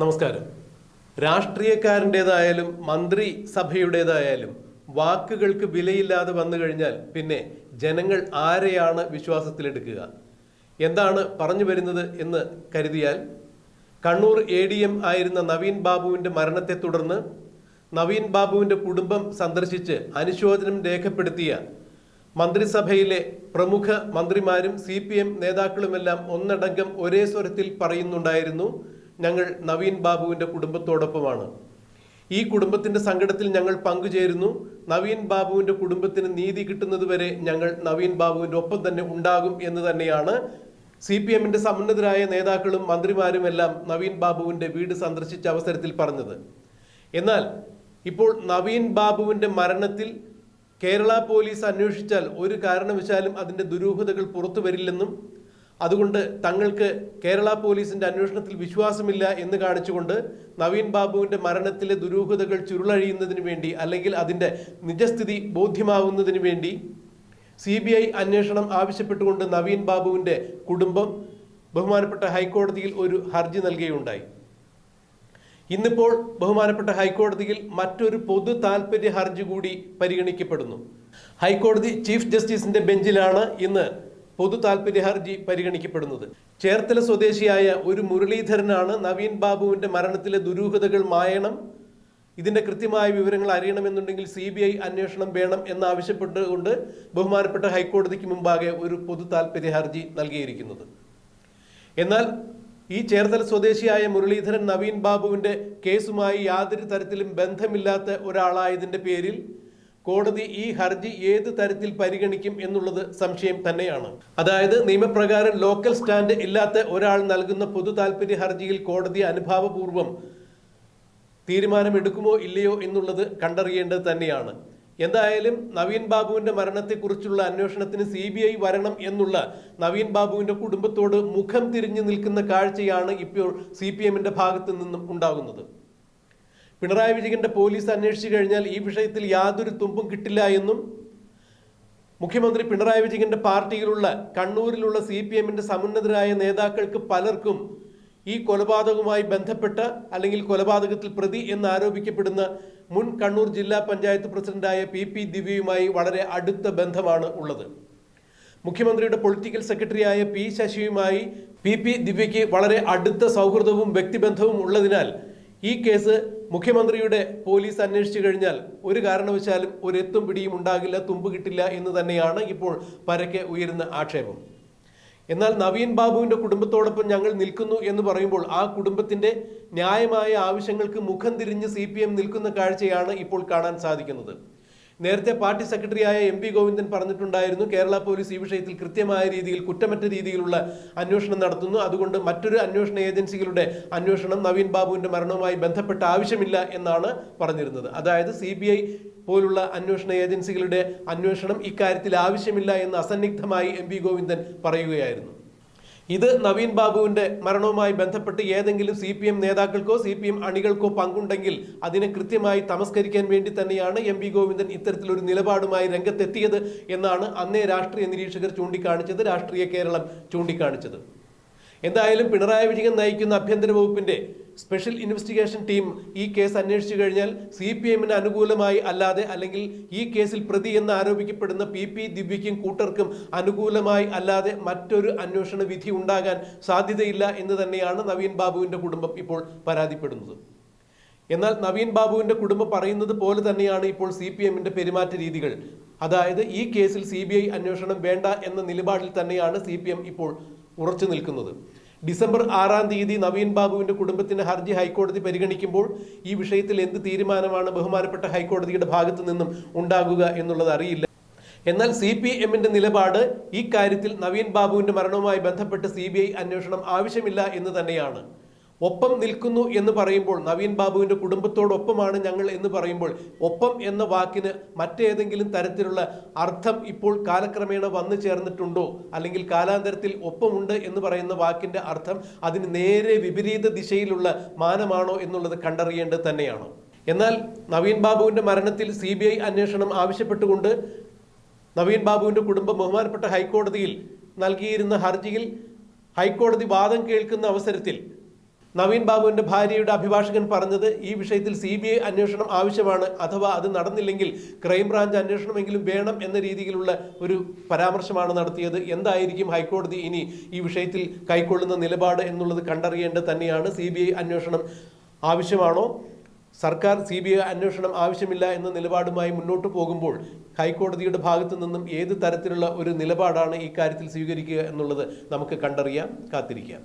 നമസ്കാരം. രാഷ്ട്രീയക്കാരന്റെതായാലും മന്ത്രിസഭയുടേതായാലും വാക്കുകൾക്ക് വിലയില്ലാതെ വന്നു കഴിഞ്ഞാൽ പിന്നെ ജനങ്ങൾ ആരെയാണ് വിശ്വാസത്തിലെടുക്കുക? എന്താണ് പറഞ്ഞു വരുന്നത് എന്ന് കരുതിയാൽ കണ്ണൂർ എ ഡി എം ആയിരുന്ന നവീൻ ബാബുവിന്റെ മരണത്തെ തുടർന്ന് നവീൻ ബാബുവിന്റെ കുടുംബം സന്ദർശിച്ച് അനുശോചനം രേഖപ്പെടുത്തിയ മന്ത്രിസഭയിലെ പ്രമുഖ മന്ത്രിമാരും സി പി എം നേതാക്കളുമെല്ലാം ഒന്നടങ്കം ഒരേ സ്വരത്തിൽ പറയുന്നുണ്ടായിരുന്നു. ഞങ്ങൾ നവീൻ ബാബുവിന്റെ കുടുംബത്തോടൊപ്പമാണ്. ഈ കുടുംബത്തിന്റെ സങ്കടത്തിൽ ഞങ്ങൾ പങ്കുചേരുന്നു. നവീൻ ബാബുവിന്റെ കുടുംബത്തിന് നീതി കിട്ടുന്നതുവരെ ഞങ്ങൾ നവീൻ ബാബുവിന്റെ ഒപ്പം തന്നെ ഉണ്ടാകും എന്ന് തന്നെയാണ് സി പി എമ്മിന്റെ സമുന്നതരായ നേതാക്കളും മന്ത്രിമാരും എല്ലാം നവീൻ ബാബുവിന്റെ വീട് സന്ദർശിച്ച അവസരത്തിൽ പറഞ്ഞത്. എന്നാൽ ഇപ്പോൾ നവീൻ ബാബുവിന്റെ മരണത്തിൽ കേരള പോലീസ് അന്വേഷിച്ചാൽ ഒരു കാരണവശാലും അതിന്റെ ദുരൂഹതകൾ പുറത്തു വരില്ലെന്നും അതുകൊണ്ട് തങ്ങൾക്ക് കേരള പോലീസിന്റെ അന്വേഷണത്തിൽ വിശ്വാസമില്ല എന്ന് കാണിച്ചുകൊണ്ട് നവീൻ ബാബുവിന്റെ മരണത്തിലെ ദുരൂഹതകൾ ചുരുളഴിയുന്നതിന് വേണ്ടി അല്ലെങ്കിൽ അതിന്റെ നിജസ്ഥിതി ബോധ്യമാവുന്നതിന് വേണ്ടി സി ബി ഐ അന്വേഷണം ആവശ്യപ്പെട്ടുകൊണ്ട് നവീൻ ബാബുവിന്റെ കുടുംബം ബഹുമാനപ്പെട്ട ഹൈക്കോടതിയിൽ ഒരു ഹർജി നൽകുകയുണ്ടായി. ഇന്നിപ്പോൾ ബഹുമാനപ്പെട്ട ഹൈക്കോടതിയിൽ മറ്റൊരു പൊതു താൽപര്യ ഹർജി കൂടി പരിഗണിക്കപ്പെടുന്നു. ഹൈക്കോടതി ചീഫ് ജസ്റ്റിസിന്റെ ബെഞ്ചിലാണ് ഇന്ന് പൊതു താൽപര്യ ഹർജി പരിഗണിക്കപ്പെടുന്നത്. ചേർത്തല സ്വദേശിയായ ഒരു മുരളീധരനാണ് നവീൻ ബാബുവിന്റെ മരണത്തിലെ ദുരൂഹതകൾ മായണം. ഇതിന്റെ കൃത്യമായ വിവരങ്ങൾ അറിയണമെന്നുണ്ടെങ്കിൽ സി ബി ഐ അന്വേഷണം വേണം എന്നാവശ്യപ്പെട്ടുകൊണ്ട് ബഹുമാനപ്പെട്ട ഹൈക്കോടതിക്ക് മുമ്പാകെ ഒരു പൊതു താൽപര്യ ഹർജി നൽകിയിരിക്കുന്നത്. എന്നാൽ ഈ ചേർത്തല സ്വദേശിയായ മുരളീധരൻ നവീൻ ബാബുവിന്റെ കേസുമായി യാതൊരു തരത്തിലും ബന്ധമില്ലാത്ത ഒരാളായതിന്റെ പേരിൽ കോടതി ഈ ഹർജി ഏത് തരത്തിൽ പരിഗണിക്കും എന്നുള്ളത് സംശയം തന്നെയാണ്. അതായത് നിയമപ്രകാരം ലോക്കൽ സ്റ്റാൻഡ് ഇല്ലാത്ത ഒരാൾ നൽകുന്ന പൊതു താൽപര്യ ഹർജിയിൽ കോടതി അനുഭാവപൂർവം തീരുമാനമെടുക്കുമോ ഇല്ലയോ എന്നുള്ളത് കണ്ടറിയേണ്ടത് തന്നെയാണ്. എന്തായാലും നവീൻ ബാബുവിന്റെ മരണത്തെക്കുറിച്ചുള്ള അന്വേഷണത്തിന് സി ബി ഐ വരണം എന്നുള്ള നവീൻ ബാബുവിന്റെ കുടുംബത്തോട് മുഖം തിരിഞ്ഞു നിൽക്കുന്ന കാഴ്ചയാണ് ഇപ്പോൾ സി പി എമ്മിന്റെ ഭാഗത്തു നിന്നും ഉണ്ടാകുന്നത്. പിണറായി വിജയന്റെ പോലീസ് അന്വേഷിച്ചു കഴിഞ്ഞാൽ ഈ വിഷയത്തിൽ യാതൊരു തുമ്പും കിട്ടില്ല എന്നും മുഖ്യമന്ത്രി പിണറായി വിജയന്റെ പാർട്ടിയിലുള്ള കണ്ണൂരിലുള്ള സി പി എമ്മിന്റെ സമുന്നതരായ നേതാക്കൾക്ക് പലർക്കും ഈ കൊലപാതകവുമായി ബന്ധപ്പെട്ട അല്ലെങ്കിൽ കൊലപാതകത്തിൽ പ്രതി എന്ന് ആരോപിക്കപ്പെടുന്ന മുൻ കണ്ണൂർ ജില്ലാ പഞ്ചായത്ത് പ്രസിഡന്റായ പി പി ദിവ്യയുമായി വളരെ അടുത്ത ബന്ധമാണ് ഉള്ളത്. മുഖ്യമന്ത്രിയുടെ പൊളിറ്റിക്കൽ സെക്രട്ടറിയായ പി ശശിയുമായി പി പി ദിവ്യയ്ക്ക് വളരെ അടുത്ത സൗഹൃദവും വ്യക്തിബന്ധവും ഉള്ളതിനാൽ ഈ കേസ് മുഖ്യമന്ത്രിയുടെ പോലീസ് അന്വേഷിച്ചു കഴിഞ്ഞാൽ ഒരു കാരണവശാലും ഒരു എത്തും പിടിയും ഉണ്ടാകില്ല തുമ്പ് കിട്ടില്ല എന്ന് തന്നെയാണ് ഇപ്പോൾ പരക്കെ ഉയരുന്ന ആക്ഷേപം. എന്നാൽ നവീൻ ബാബുവിന്റെ കുടുംബത്തോടൊപ്പം ഞങ്ങൾ നിൽക്കുന്നു എന്ന് പറയുമ്പോൾ ആ കുടുംബത്തിന്റെ ന്യായമായ ആവശ്യങ്ങൾക്ക് മുഖം തിരിഞ്ഞ് സി നിൽക്കുന്ന കാഴ്ചയാണ് ഇപ്പോൾ കാണാൻ സാധിക്കുന്നത്. നേരത്തെ പാർട്ടി സെക്രട്ടറിയായ എം പി ഗോവിന്ദൻ പറഞ്ഞിട്ടുണ്ടായിരുന്നു കേരള പോലീസ് ഈ വിഷയത്തിൽ കൃത്യമായ രീതിയിൽ കുറ്റമറ്റ രീതിയിലുള്ള അന്വേഷണം നടത്തുന്നു. അതുകൊണ്ട് മറ്റൊരു അന്വേഷണ ഏജൻസികളുടെ അന്വേഷണം നവീൻ ബാബുവിന്റെ മരണവുമായി ബന്ധപ്പെട്ട ആവശ്യമില്ല എന്നാണ് പറഞ്ഞിരുന്നത്. അതായത് സി പോലുള്ള അന്വേഷണ ഏജൻസികളുടെ അന്വേഷണം ഇക്കാര്യത്തിൽ ആവശ്യമില്ല എന്ന് അസന്നിഗ്ധമായി എം പി ഗോവിന്ദൻ പറയുകയായിരുന്നു. ഇത് നവീൻ ബാബുവിന്റെ മരണവുമായി ബന്ധപ്പെട്ട് ഏതെങ്കിലും സി പി എം നേതാക്കൾക്കോ സി പി എം അണികൾക്കോ പങ്കുണ്ടെങ്കിൽ അതിനെ കൃത്യമായി തമസ്കരിക്കാൻ വേണ്ടി തന്നെയാണ് എം വി ഗോവിന്ദൻ ഇത്തരത്തിലൊരു നിലപാടുമായി രംഗത്തെത്തിയത് എന്നാണ് അന്നേ രാഷ്ട്രീയ നിരീക്ഷകർ ചൂണ്ടിക്കാണിച്ചത് രാഷ്ട്രീയ കേരളം ചൂണ്ടിക്കാണിച്ചത്. എന്തായാലും പിണറായി വിജയൻ നയിക്കുന്ന ആഭ്യന്തര വകുപ്പിന്റെ സ്പെഷ്യൽ ഇൻവെസ്റ്റിഗേഷൻ ടീം ഈ കേസ് അന്വേഷിച്ചു കഴിഞ്ഞാൽ സി പി എമ്മിന് അനുകൂലമായി അല്ലാതെ അല്ലെങ്കിൽ ഈ കേസിൽ പ്രതി എന്ന് ആരോപിക്കപ്പെടുന്ന പി പി ദിവ്യയ്ക്കും കൂട്ടർക്കും അനുകൂലമായി അല്ലാതെ മറ്റൊരു അന്വേഷണ വിധി ഉണ്ടാകാൻ സാധ്യതയില്ല എന്ന് തന്നെയാണ് നവീൻ ബാബുവിന്റെ കുടുംബം ഇപ്പോൾ പരാതിപ്പെടുന്നത്. എന്നാൽ നവീൻ ബാബുവിന്റെ കുടുംബം പറയുന്നത് പോലെ തന്നെയാണ് ഇപ്പോൾ സി പി എമ്മിന്റെ പെരുമാറ്റ രീതികൾ. അതായത് ഈ കേസിൽ സി ബി ഐ അന്വേഷണം വേണ്ട എന്ന നിലപാടിൽ തന്നെയാണ് സി പി എം ഇപ്പോൾ ഉറച്ചു നിൽക്കുന്നത്. ഡിസംബർ ആറാം തീയതി നവീൻ ബാബുവിന്റെ കുടുംബത്തിന്റെ ഹർജി ഹൈക്കോടതി പരിഗണിക്കുമ്പോൾ ഈ വിഷയത്തിൽ എന്ത് തീരുമാനമാണ് ബഹുമാനപ്പെട്ട ഹൈക്കോടതിയുടെ ഭാഗത്തു നിന്നും ഉണ്ടാകുക എന്നുള്ളത് അറിയില്ല. എന്നാൽ സി പി എമ്മിന്റെ നിലപാട് ഈ കാര്യത്തിൽ നവീൻ ബാബുവിന്റെ മരണവുമായി ബന്ധപ്പെട്ട് സി ബി ഐ അന്വേഷണം ആവശ്യമില്ല എന്ന് തന്നെയാണ്. ഒപ്പം നിൽക്കുന്നു എന്ന് പറയുമ്പോൾ നവീൻ ബാബുവിന്റെ കുടുംബത്തോടൊപ്പമാണ് ഞങ്ങൾ എന്ന് പറയുമ്പോൾ ഒപ്പം എന്ന വാക്കിന് മറ്റേതെങ്കിലും തരത്തിലുള്ള അർത്ഥം ഇപ്പോൾ കാലക്രമേണ വന്നു ചേർന്നിട്ടുണ്ടോ? അല്ലെങ്കിൽ കാലാന്തരത്തിൽ ഒപ്പമുണ്ട് എന്ന് പറയുന്ന വാക്കിന്റെ അർത്ഥം അതിന് നേരെ വിപരീത ദിശയിലുള്ള മാനമാണോ എന്നുള്ളത് കണ്ടറിയേണ്ടത് തന്നെയാണ്. എന്നാൽ നവീൻ ബാബുവിന്റെ മരണത്തിൽ സി അന്വേഷണം ആവശ്യപ്പെട്ടുകൊണ്ട് നവീൻ ബാബുവിന്റെ കുടുംബം ബഹുമാനപ്പെട്ട ഹൈക്കോടതിയിൽ നൽകിയിരുന്ന ഹർജിയിൽ ഹൈക്കോടതി വാദം കേൾക്കുന്ന അവസരത്തിൽ നവീൻ ബാബുവിന്റെ ഭാര്യയുടെ അഭിഭാഷകൻ പറഞ്ഞത് ഈ വിഷയത്തിൽ സി ബി ഐ അന്വേഷണം ആവശ്യമാണ് അഥവാ അത് നടന്നില്ലെങ്കിൽ ക്രൈംബ്രാഞ്ച് അന്വേഷണമെങ്കിലും വേണം എന്ന രീതിയിലുള്ള ഒരു പരാമർശമാണ് നടത്തിയത്. എന്തായിരിക്കും ഹൈക്കോടതി ഇനി ഈ വിഷയത്തിൽ കൈക്കൊള്ളുന്ന നിലപാട് എന്നുള്ളത് കണ്ടറിയേണ്ടത് തന്നെയാണ്. സി അന്വേഷണം ആവശ്യമാണോ? സർക്കാർ സി ബി ഐ അന്വേഷണം ആവശ്യമില്ല എന്ന നിലപാടുമായി മുന്നോട്ട് പോകുമ്പോൾ ഹൈക്കോടതിയുടെ ഭാഗത്തു നിന്നും ഏത് തരത്തിലുള്ള ഒരു നിലപാടാണ് ഈ കാര്യത്തിൽ സ്വീകരിക്കുക എന്നുള്ളത് നമുക്ക് കണ്ടറിയാം കാത്തിരിക്കാം.